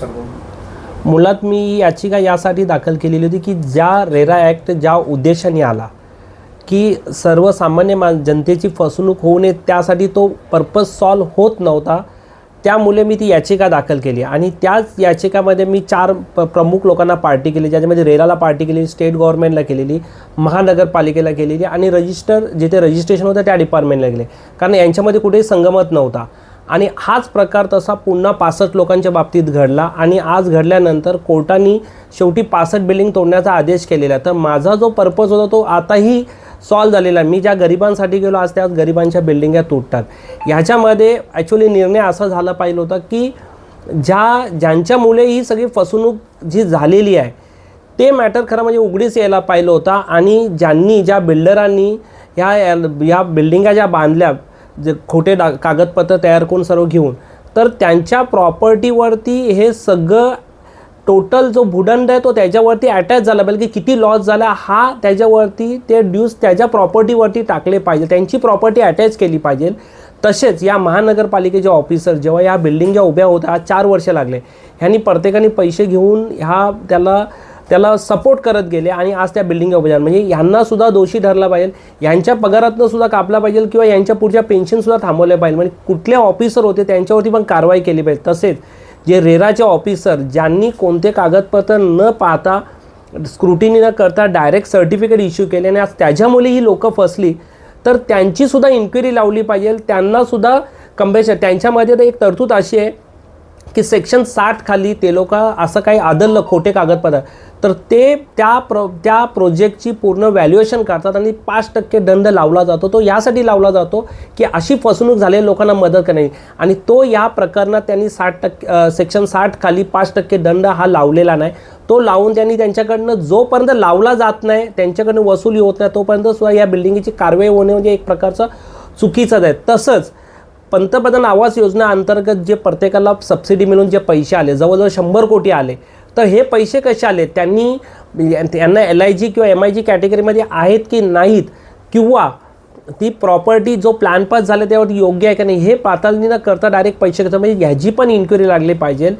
सर्व मुळात मी याचिका यासाठी दाखल केलेली होती की ज्या रेरा ॲक्ट ज्या उद्देशाने आला की सर्वसामान्य मा जनतेची फसवणूक होऊ नये त्यासाठी तो पर्पज सॉल्व होत नव्हता त्यामुळे मी ती याचिका दाखल केली. आणि त्याच याचिकामध्ये मी चार प प्रमुख लोकांना पार्टी केली ज्याच्यामध्ये रेराला पार्टी केलेली स्टेट गव्हर्नमेंटला केलेली महानगरपालिकेला केलेली आणि रजिस्टर जिथे रजिस्ट्रेशन होतं त्या डिपार्टमेंटला केले. कारण यांच्यामध्ये कुठेही संगमत नव्हता. आणि हाच प्रकार तसा पुन्हा पासष्ट लोकांच्या बाबतीत घडला. आणि आज घडल्यानंतर कोर्टाने शेवटी पासष्ट बिल्डिंग तोडण्याचा आदेश केलेला. आहे तर माझा जो पर्पज होता तो आताही सॉल्व झालेला. मी ज्या गरिबांसाठी गेलो आज त्या गरिबांच्या बिल्डिंग्या तुटतात ह्याच्यामध्ये ॲक्च्युली निर्णय असा झाला पाहिजे होता की ज्या ज्यांच्यामुळे ही सगळी फसवणूक जी झालेली आहे ते मॅटर खरं म्हणजे उघडीस यायला पाहिलं होता. आणि ज्यांनी ज्या बिल्डरांनी ह्या या बिल्डिंगा ज्या बांधल्या जे खोटे डा कागदपत्र तयार करून सर्व घेऊन तर त्यांच्या प्रॉपर्टीवरती हे सगळं टोटल जो भूदंड आहे तो त्याच्यावरती अटॅच झाला पाहिजे की किती लॉस झाला हा त्याच्यावरती ते ड्यूज त्याच्या प्रॉपर्टीवरती टाकले पाहिजे त्यांची प्रॉपर्टी अटॅच केली पाहिजे. तसेच या महानगरपालिकेचे ऑफिसर जेव्हा या बिल्डिंग ज्या उभ्या होत्या चार वर्ष लागले. ह्यांनी प्रत्येकाने पैसे घेऊन ह्या त्याला त्याला सपोर्ट करत गेले आणि आज त्या बिल्डिंग उभ्या म्हणजे यांनासुद्धा दोषी ठरला पाहिजे. यांच्या पगारातनं सुद्धा कापला पाहिजे किंवा यांच्या पुढच्या पेन्शनसुद्धा थांबवल्या पाहिजे. म्हणजे कुठले ऑफिसर होते त्यांच्यावरती पण कारवाई केली पाहिजे. तसेच जे रेराचे ऑफिसर ज्यांनी कोणते कागदपत्र न पाहता स्क्रुटिनी न करता डायरेक्ट सर्टिफिकेट इश्यू केले आणि आज त्याच्यामुळे ही लोकं फसली तर त्यांचीसुद्धा इन्क्वायरी लावली पाहिजे. त्यांनासुद्धा कंपेशन त्यांच्यामध्ये तर एक तरतूद अशी आहे की सेक्शन साठ खाली ते लोक असं काही आदललं खोटे कागदपत्र. तर ते त्या प्रो त्या प्रोजेक्टची पूर्ण व्हॅल्युएशन करतात आणि पाच टक्के दंड लावला जातो. तो यासाठी लावला जातो की अशी फसवणूक झालेल्या लोकांना मदत करणे. आणि तो या प्रकरणात त्यांनी साठ टक्के सेक्शन साठ खाली पाच टक्के दंड हा लावलेला नाही. तो लावून त्यांनी त्यांच्याकडनं जोपर्यंत लावला जात नाही त्यांच्याकडनं वसुली होत नाही तोपर्यंत सुद्धा या बिल्डिंगची कारवाई होणे म्हणजे एक प्रकारचं चुकीचंच आहे. तसंच पंतप्रधान आवास योजना अंतर्गत जे प्रत्येकाला सबसिडी मिळून जे पैसे आले जवळजवळ शंभर कोटी आले तर हे पैसे कसे आले? त्यांनी त्यांना एल आय जी किंवा एम आय जी कॅटेगरीमध्ये आहेत की नाहीत? किंवा ती प्रॉपर्टी जो प्लॅन पास झाला त्यावरती योग्य आहे का नाही हे पाताळणी न करता डायरेक्ट पैसे घेतात. म्हणजे ह्याची पण इन्क्वायरी लागली पाहिजे.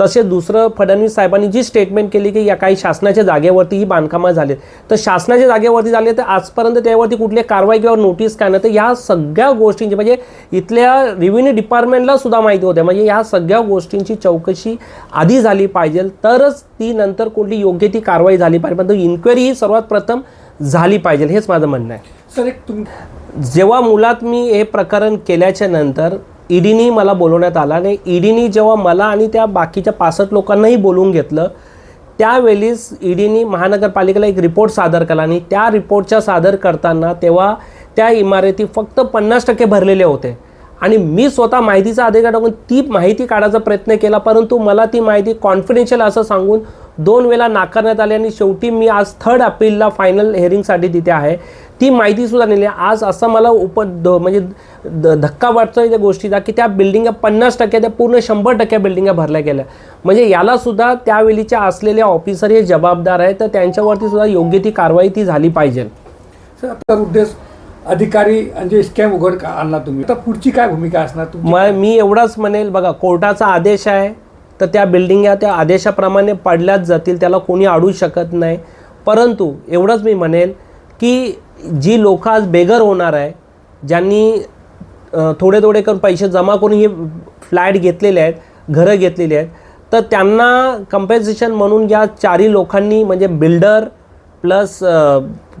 तसेच दुसरं फडणवीस साहेबांनी जी स्टेटमेंट केली की या काही शासनाच्या जागेवरती ही बांधकामं झालीत. तर शासनाच्या जागेवरती झाले तर आजपर्यंत त्यावरती कुठली कारवाई किंवा नोटीस काय नाही. तर ह्या सगळ्या गोष्टींची म्हणजे इथल्या रेव्हेन्यू डिपार्टमेंटला सुद्धा माहिती होते. म्हणजे ह्या सगळ्या गोष्टींची चौकशी आधी झाली पाहिजे. तरच ती नंतर कुठली योग्य ती कारवाई झाली पाहिजे. पण इन्क्वायरी ही सर्वात प्रथम झाली पाहिजे. हेच माझं म्हणणं आहे. सर एक तुम जेव्हा मुळात मी हे प्रकरण केल्याच्यानंतर ईडीनी मला बोलवण्यात आला आणि ईडीनी जेव्हा मला आणि त्या बाकीच्या पासष्ट लोकांनाही बोलवून घेतलं त्यावेळीस ईडीनी महानगरपालिकेला एक रिपोर्ट सादर केला आणि त्या रिपोर्टच्या सादर करताना तेव्हा त्या इमारती फक्त पन्नास टक्के भरलेले होते. आणि मी स्वतः माहितीचा अधिकार टाकून ती माहिती काढायचा प्रयत्न केला परंतु मला ती माहिती कॉन्फिडेन्शियल असं सांगून दोन वेळा नाकारण्यात आली आणि शेवटी मी आज थर्ड अपीलला फायनल हेअरिंगसाठी तिथे आहे. ती माहितीसुद्धा नेली. आज असं मला उप द म्हणजे धक्का वाटतोय त्या गोष्टीचा की त्या बिल्डिंगा पन्नास टक्के त्या पूर्ण शंभर टक्के बिल्डिंगा भरल्या गेल्या. म्हणजे याला सुद्धा त्यावेळीच्या असलेल्या ऑफिसर हे जबाबदार आहे तर त्यांच्यावरती सुद्धा योग्य ती कारवाई ती झाली पाहिजे. सर आपला उद्देश अधिकारी म्हणजे स्कॅम उघड का आणला तुम्ही. आता पुढची काय भूमिका असणार? मग मी एवढंच म्हणेल बघा कोर्टाचा आदेश आहे. तर त्या बिल्डिंग या त्या आदेशाप्रमाणे पडल्याच जातील त्याला कोणी अडू शकत नाही. परंतु एवढंच मी म्हणेल की जी लोक आज बेघर होणार आहे ज्यांनी थोडे थोडे करून पैसे जमा करून हे फ्लॅट घेतलेले आहेत घरं घेतलेली आहेत तर त्यांना कंपेन्सेशन म्हणून या चारही लोकांनी म्हणजे builder plus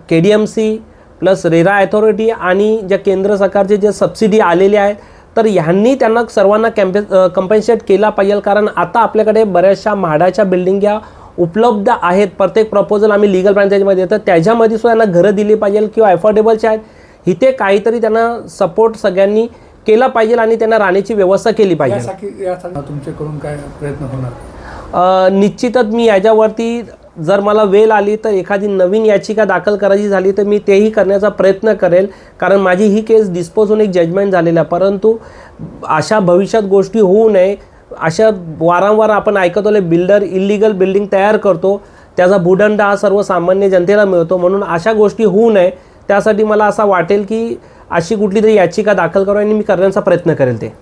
K D M C plus RERA authority आणि ज्या केंद्र सरकारचे जे सबसिडी आलेले आहेत तर ह्यांनी त्यांना सर्वांना कॅम्पे कम्पेन्सेट केला पाहिजे. कारण आता आपल्याकडे बऱ्याचशा म्हाडाच्या बिल्डिंग या उपलब्ध आहेत. प्रत्येक प्रपोजल आम्ही लिगल ब्रांचेसमध्ये तर त्याच्यामध्ये सुद्धा त्यांना घरं दिली पाहिजे किंवा अफोर्डेबलचे आहेत. इथे काहीतरी त्यांना सपोर्ट सगळ्यांनी केला पाहिजे आणि त्यांना राहण्याची व्यवस्था केली पाहिजे. तुमच्याकडून काय प्रयत्न होणार? निश्चितच मी याच्यावरती जर मला वेळ आली तर एखादी नवीन याचिका दाखल करायची झाली तर मी तेही करण्याचा प्रयत्न करेल. कारण माझी ही केस डिस्पोज होऊन एक जजमेंट झालेला आहे. परंतु अशा भविष्यात गोष्टी होऊ नये. अशा वारंवार आपण ऐकतो बिल्डर इलिगल बिल्डिंग तयार करतो. त्याचा भूदंड हा सर्वसामान्य जनतेला मिळतो. म्हणून अशा गोष्टी होऊ नये. त्यासाठी मला असा वाटेल की अशी कुठली तरी याचिका दाखल करू आणि मी करण्याचा प्रयत्न करेल ते.